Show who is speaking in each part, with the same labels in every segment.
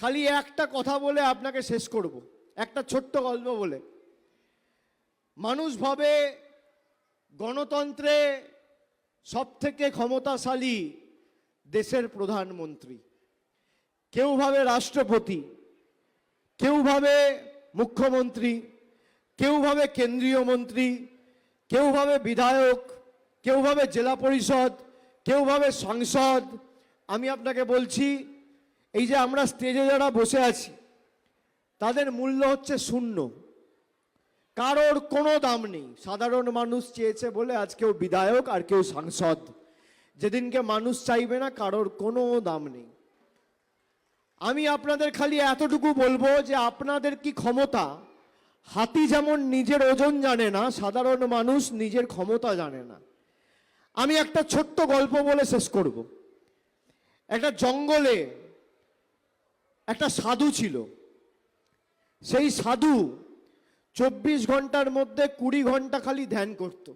Speaker 1: খালি একটা কথা বলে আপনাকে শেষ করব। একটা ছোট্ট গল্প বলে। মানুষ ভাবে গণতন্ত্রে সব থেকে ক্ষমতাশালী দেশের প্রধানমন্ত্রী। কেউ ভাবে রাষ্ট্রপতি, কেউ ভাবে মুখ্যমন্ত্রী, কেউ ভাবে কেন্দ্রীয় মন্ত্রী, কেউ ভাবে বিধায়ক, কেউ ভাবে জেলা পরিষদ, কেউ ভাবে সংসদ। আমি আপনাকে বলছি এই যে আমরা স্টেজে যারা বসে আছি, তাদের মূল্য হচ্ছে শূন্য। কারোর কোনো দাম নেই। সাধারণ মানুষ চেয়েছে বলে আজ কেউ বিধায়ক আর কেউ সাংসদ। যেদিনকে মানুষ চাইবে না, কারোর কোনো দাম নেই। আমি আপনাদের খালি এতটুকু বলব যে আপনাদের কি ক্ষমতা? হাতি যেমন নিজের ওজন জানে না, সাধারণ মানুষ নিজের ক্ষমতা জানে না। আমি একটা ছোট্ট গল্প বলে শেষ করব। একটা জঙ্গলে একটা সাধু ছিল। সেই সাধু চব্বিশ ঘণ্টার মধ্যে কুড়ি ঘণ্টা খালি ধ্যান করত।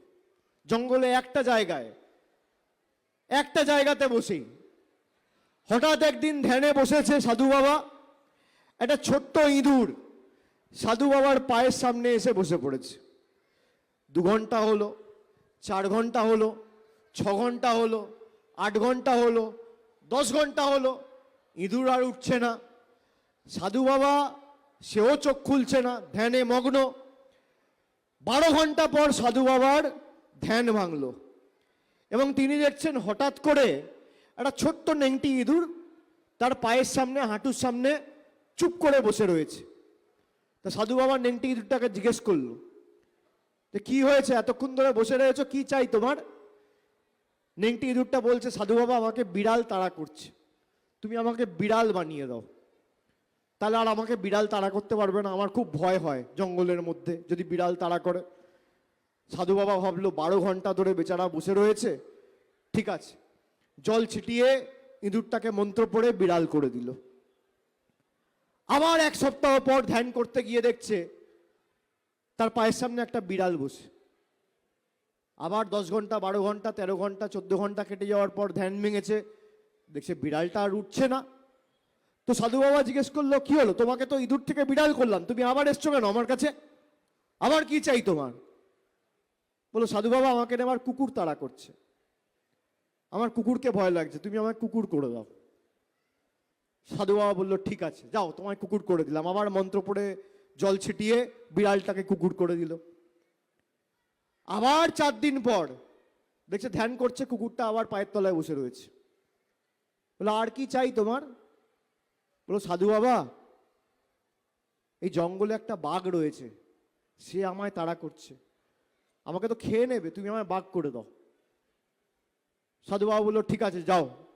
Speaker 1: জঙ্গলে একটা জায়গায়, একটা জায়গাতে বসেই। হঠাৎ একদিন ধ্যানে বসেছে সাধু বাবা। একটা ছোট্ট ইঁদুর সাধু বাবার পায়ের সামনে এসে বসে পড়েছে। দু ঘণ্টা হলো, চার ঘণ্টা হলো, ছ ঘণ্টা হলো, আট ঘণ্টা হলো, দশ ঘণ্টা হলো, ইঁদুর আর উঠছে না। সাধু বাবা, সেও চোখ খুলছে না, ধ্যানে মগ্ন। বারো ঘণ্টা পর সাধু বাবার ধ্যান ভাঙলো। এবং তিনি দেখছেন হঠাৎ করে একটা ছোট্ট নেংটি ইঁদুর তার পায়ের সামনে, হাঁটুর সামনে চুপ করে বসে রয়েছে। তা সাধু বাবা নেংটি ইঁদুরটাকে জিজ্ঞেস করল যে কি হয়েছে? এতক্ষণ ধরে বসে রয়েছো, কি চাই তোমার? নেংটি ইঁদুরটা বলছে, সাধু বাবা আমাকে বিড়াল তাড়া করছে। তুমি আমাকে বিড়াল বানিয়ে দাও। তাহলে আর আমাকে বিড়াল তাড়া করতে পারবে না। আমার খুব ভয় হয় জঙ্গলের মধ্যে, যদি বিড়াল তাড়া করে। সাধু বাবা ভাবলো, বারো ঘণ্টা ধরে বেচারা বসে রয়েছে। ঠিক আছে। জল ছিটিয়ে ইঁদুরটাকে মন্ত্র পড়ে বিড়াল করে দিল। আবার এক সপ্তাহ পর ধ্যান করতে গিয়ে দেখছে, তার পায়ের সামনে একটা বিড়াল বসে। আবার দশ ঘণ্টা, বারো ঘণ্টা, তেরো ঘণ্টা, চোদ্দ ঘণ্টা কেটে যাওয়ার পর ধ্যান ভেঙেছে। দেখছে বিড়ালটা আর উঠছে না। তো সাধু বাবা জিজ্ঞেস করল, কি হলো? তোমাকে তো ইঁদুর থেকে বিড়াল করলাম। তুমি আবার এসছো কেন আমার কাছে? আবার কি চাই তোমার? বলো সাধু বাবা, আমাকে না আবার কুকুর তাড়া করছে। আমার কুকুরকে ভয় লাগছে। তুমি আমায় কুকুর করে দাও। সাধু বাবা বলল, ঠিক আছে, যাও, তোমায় কুকুর করে দিলাম। আবার মন্ত্র পড়ে জল ছিটিয়ে বিড়ালটাকে কুকুর করে দিল। আবার চার দিন পর দেখছে, ধ্যান করছে, কুকুরটা আবার পায়ের তলায় বসে রয়েছে। বলো আর কি চাই তোমার? বলো, সাধু বাবা, এই জঙ্গলে একটা বাঘ রয়েছে, সে আমায় তাড়া করছে। আমাকে তো খেয়ে নেবে, তুমি আমায় বাঘ করে দাও। সাধু বাবা বলল, ঠিক আছে, যাও।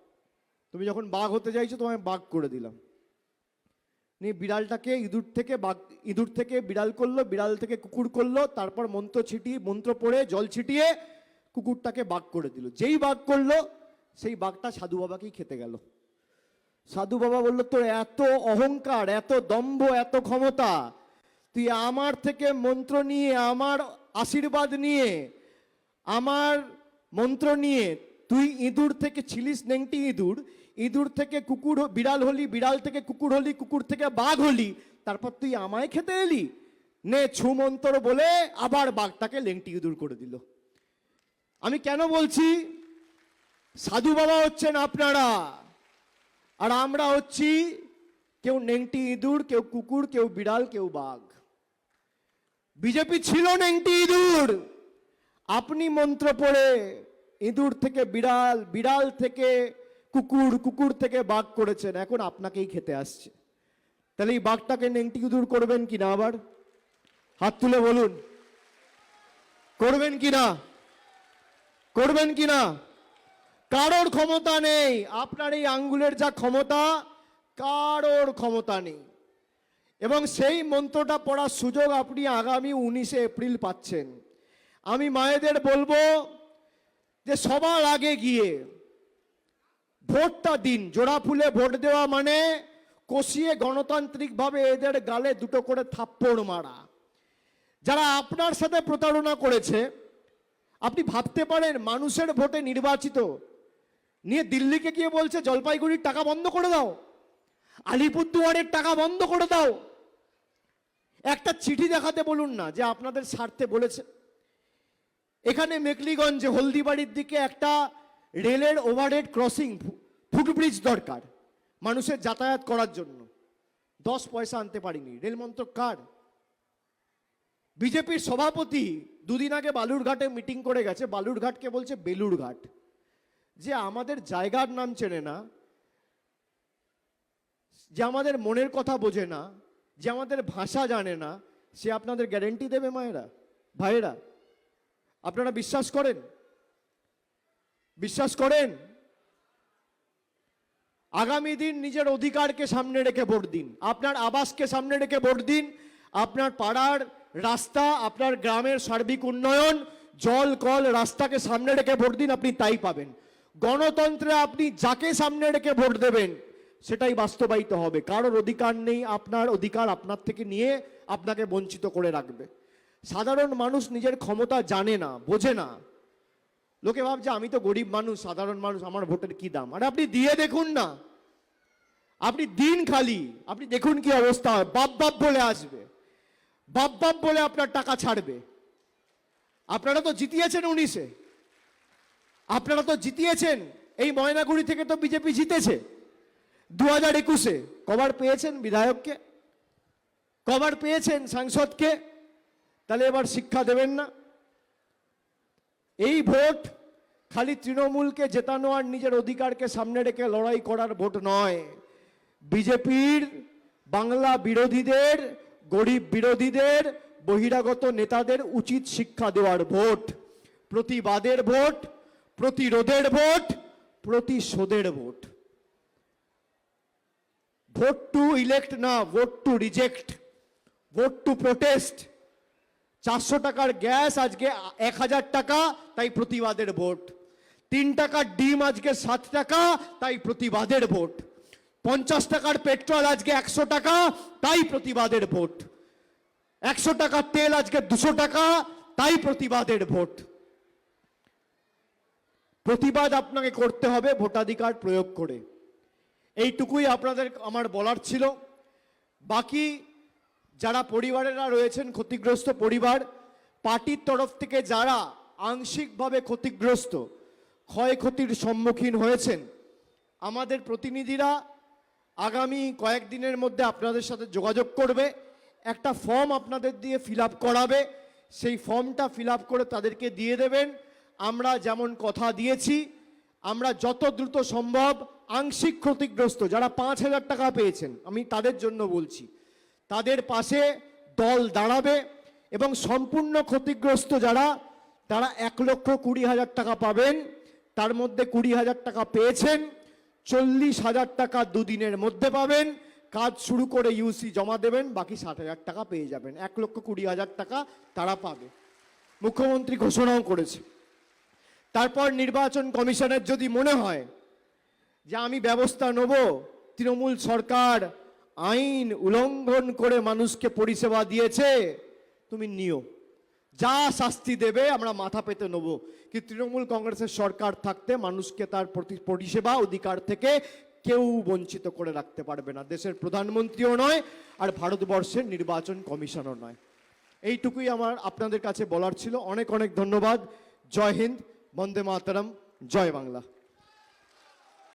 Speaker 1: তুমি যখন বাঘ হতে চাইছো, তোমায় বাঘ করে দিলাম। নিয়ে বিড়ালটাকে ইঁদুর থেকে বাঘ, ইঁদুর থেকে বিড়াল করল, বিড়াল থেকে কুকুর করল, তারপর মন্ত্র ছিটিয়ে, মন্ত্র পড়ে, জল ছিটিয়ে কুকুরটাকে বাঘ করে দিল। যেই বাঘ করল, সেই বাঘটা সাধু বাবাকেই খেতে গেল। সাধু বাবা বলল, তোর এত অহংকার, এত দম্ভ, এত ক্ষমতা, তুই আমার থেকে মন্ত্র নিয়ে, আমার আশীর্বাদ নিয়ে, আমার মন্ত্র নিয়ে তুই ইঁদুর থেকে ছিলিস নেংটি ইঁদুর ইঁদুর থেকে কুকুর, বিড়াল হলি, বিড়াল থেকে কুকুর হলি, কুকুর থেকে বাঘ হলি, তারপর তুই আমায় খেতে এলি? নে ছু মন্ত্র বলে আবার বাঘটাকে লেংটি ইঁদুর করে দিল। আমি কেন বলছি? সাধু বাবা হচ্ছেন আপনারা। আর আমরা হচ্ছি কেউ নেংটি ইঁদুর, কেউ কুকুর, কেউ বিড়াল, কেউ বাঘ। বিজেপি ছিল নেংটি ইঁদুর। আপনি মন্ত্র পড়ে ইঁদুর থেকে বিড়াল বিড়াল থেকে কুকুর কুকুর থেকে বাঘ করেছেন। এখন আপনাকেই খেতে আসছে। তাহলে এই বাঘটাকে নেংটি ইঁদুর করবেন কিনা আবার? হাত তুলে বলুন। করবেন কি না? করবেন কিনা কারোর ক্ষমতা নেই। আপনার এই আঙ্গুলের যা ক্ষমতা, কারোর ক্ষমতা নেই। এবং সেই মন্ত্রটা পড়ার সুযোগ আপনি আগামী উনিশে এপ্রিল পাচ্ছেন। আমি মায়েদের বলব যে সবার আগে গিয়ে ভোটটা দিন। জোড়া ফুলে ভোট দেওয়া মানে কষিয়ে গণতান্ত্রিকভাবে এদের গালে দুটো করে থাপ্পড় মারা। যারা আপনার সাথে প্রতারণা করেছে, আপনি ভাবতে পারেন মানুষের ভোটে নির্বাচিত নিয়ে দিল্লিকে গিয়ে বলছে, জলপাইগুড়ির টাকা বন্ধ করে দাও। আলিপুরদুয়ারের টাকা বন্ধ করে দাও। একটা চিঠি দেখাতে বলুন না, যে আপনাদের স্বার্থে বলেছে। এখানে মেকলিগঞ্জে হলদিবাড়ির দিকে একটা রেলের ওভারহেড ক্রসিং ফুটব্রিজ দরকার মানুষের যাতায়াত করার জন্য। দশ পয়সা আনতে পারিনি। রেল মন্ত্রক কার? বিজেপির সভাপতি দুদিন আগে বালুরঘাটে মিটিং করে গেছে। বালুরঘাটকে বলছে বেলুরঘাট। যে আমাদের জায়গার নাম চেনে না, যে আমাদের মনের কথা বোঝে না, যে আমাদের ভাষা জানে না, সে আপনাদের গ্যারেন্টি দেবে মায়েরা, ভাইয়েরা। আপনারা বিশ্বাস করেন? বিশ্বাস করেন? আগামী দিন নিজের অধিকারকে সামনে রেখে ভোট দিন। আপনার আবাসকে সামনে রেখে ভোট দিন। আপনার পাড়ার রাস্তা, আপনার গ্রামের সার্বিক উন্নয়ন, জল, কল, রাস্তাকে সামনে রেখে ভোট দিন, আপনি তাই পাবেন। গণতন্ত্রে আপনি যাকে সামনে রেখে ভোট দেবেন, সেটাই বাস্তবায়িত হবে। কারোর অধিকার নেই, আপনার অধিকার আপনার থেকে নিয়ে আপনাকে বঞ্চিত করে রাখবে। সাধারণ মানুষ নিজের ক্ষমতা জানে না, বোঝে না। লোকে ভাবছে, আমি তো গরিব মানুষ, সাধারণ মানুষ, আমার ভোটের কি দাম? আরে আপনি দিয়ে দেখুন না। আপনি দিন খালি, আপনি দেখুন কি অবস্থা। হয় বাপ বাপ বলে আসবে। বাপ বাপ বলে আপনার টাকা ছাড়বে। আপনারা তো জিতিয়েছেন উনিশে। আপনারা তো জিতিয়েছেন। এই ময়নাগুড়ি থেকে তো বিজেপি জিতেছে। দু হাজার একুশে কবার পেয়েছেন বিধায়ককে। কবার পেয়েছেন সাংসদকে। তাহলে এবার শিক্ষা দেবেন না। এই ভোট খালি তৃণমূলকে জেতানো আর নিজের অধিকারকে সামনে রেখে লড়াই করার ভোট নয়। বিজেপির বাংলা বিরোধীদের, গরিব বিরোধীদের, বহিরাগত নেতাদের উচিত শিক্ষা দেওয়ার ভোট। প্রতিবাদের ভোট। প্রতিরোধের ভোট, প্রতিশোধের ভোট। ভোট টু ইলেক্ট না, vote to reject, vote to protest. চারশো টাকার গ্যাস আজকে এক হাজার টাকা, তাই প্রতিবাদের ভোট। তিন টাকার ডিম আজকে সাত টাকা, তাই প্রতিবাদের ভোট। পঞ্চাশ টাকার পেট্রোল আজকে একশো টাকা, তাই প্রতিবাদের ভোট। একশো টাকার তেল আজকে দুশো টাকা, তাই প্রতিবাদের ভোট। প্রতিবাদ আপনাকে করতে হবে ভোটাধিকার প্রয়োগ করে। এইটুকুই আপনাদের আমার বলার ছিল। বাকি যারা পরিবারেরা রয়েছেন, ক্ষতিগ্রস্ত পরিবার, পার্টির তরফ থেকে যারা আংশিকভাবে ক্ষতিগ্রস্ত, ক্ষয়ক্ষতির সম্মুখীন হয়েছেন, আমাদের প্রতিনিধিরা আগামী কয়েকদিনের মধ্যে আপনাদের সাথে যোগাযোগ করবে। একটা ফর্ম আপনাদের দিয়ে ফিল করাবে। সেই ফর্মটা ফিল করে তাদেরকে দিয়ে দেবেন। আমরা যেমন কথা দিয়েছি, আমরা যত দ্রুত সম্ভব আংশিক ক্ষতিগ্রস্ত, যারা পাঁচ হাজার টাকা পেয়েছেন, আমি তাদের জন্য বলছি, তাদের পাশে দল দাঁড়াবে এবং সম্পূর্ণ ক্ষতিগ্রস্ত যারা, তারা এক লক্ষ কুড়ি হাজার টাকা পাবেন, তার মধ্যে কুড়ি হাজার টাকা পেয়েছেন, চল্লিশ হাজার টাকা দুদিনের মধ্যে পাবেন, কাজ শুরু করে ইউসি জমা দেবেন, বাকি ষাট হাজার টাকা পেয়ে যাবেন, এক লক্ষ কুড়ি হাজার টাকা তারা পাবে। মুখ্যমন্ত্রী ঘোষণাও করেছে। তারপর নির্বাচন কমিশনের যদি মনে হয় যে আমি ব্যবস্থা নেব, তৃণমূল সরকার আইন উল্লঙ্ঘন করে মানুষকে পরিষেবা দিয়েছে, তুমি নিও। যা শাস্তি দেবে আমরা মাথা পেতে নেব। কি তৃণমূল কংগ্রেসের সরকার থাকতে মানুষকে তার পরিষেবা অধিকার থেকে কেউ বঞ্চিত করে রাখতে পারবে না। দেশের প্রধানমন্ত্রীও নয় আর ভারতবর্ষের নির্বাচন কমিশনও নয়। এইটুকুই আমার আপনাদের কাছে বলার ছিল। অনেক অনেক ধন্যবাদ। জয় হিন্দ। বন্দে মাতরম জয় বাংলা।